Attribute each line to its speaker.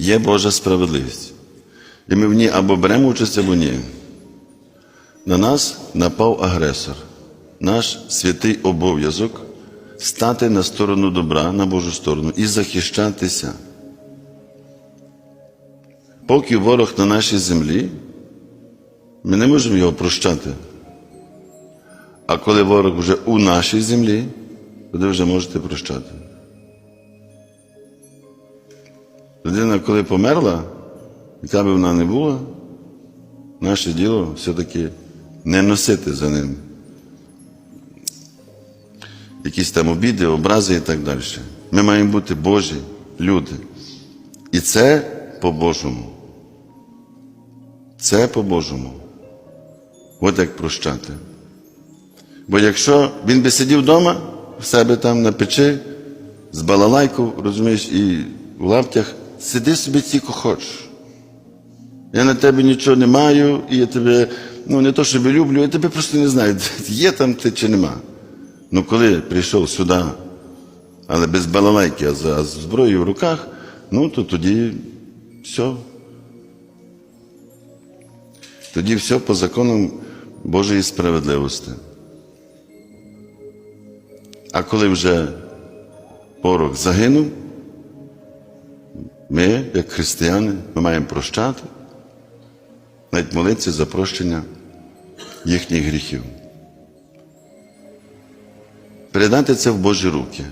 Speaker 1: Є Божа справедливість. І ми в ній або беремо участь, або ні. На нас напав агресор. Наш святий обов'язок стати на сторону добра, на Божу сторону і захищатися. Поки ворог на нашій землі, ми не можемо його прощати. А коли ворог вже у нашій землі, тоді вже можете прощати. Людина, коли померла, яка би вона не була, наше діло все-таки не носити за ним якісь там обіди, образи і так далі. Ми маємо бути Божі люди. І це по-божому. Це по-божому. От як прощати. Бо якщо він би сидів вдома, в себе там на печі, з балалайку, розумієш, і в лаптях, сиди собі тільки хочеш. Я на тебе нічого не маю, і я тебе, ну не то, що люблю, я тебе просто не знаю, є там ти чи нема. Ну коли прийшов сюди, але без балалайки, а з зброєю в руках, ну то тоді все. Тоді все по законам Божої справедливості. А коли вже порох загинув, ми, як християни, ми маємо прощати, навіть молитися за прощення їхніх гріхів. Передати це в Божі руки.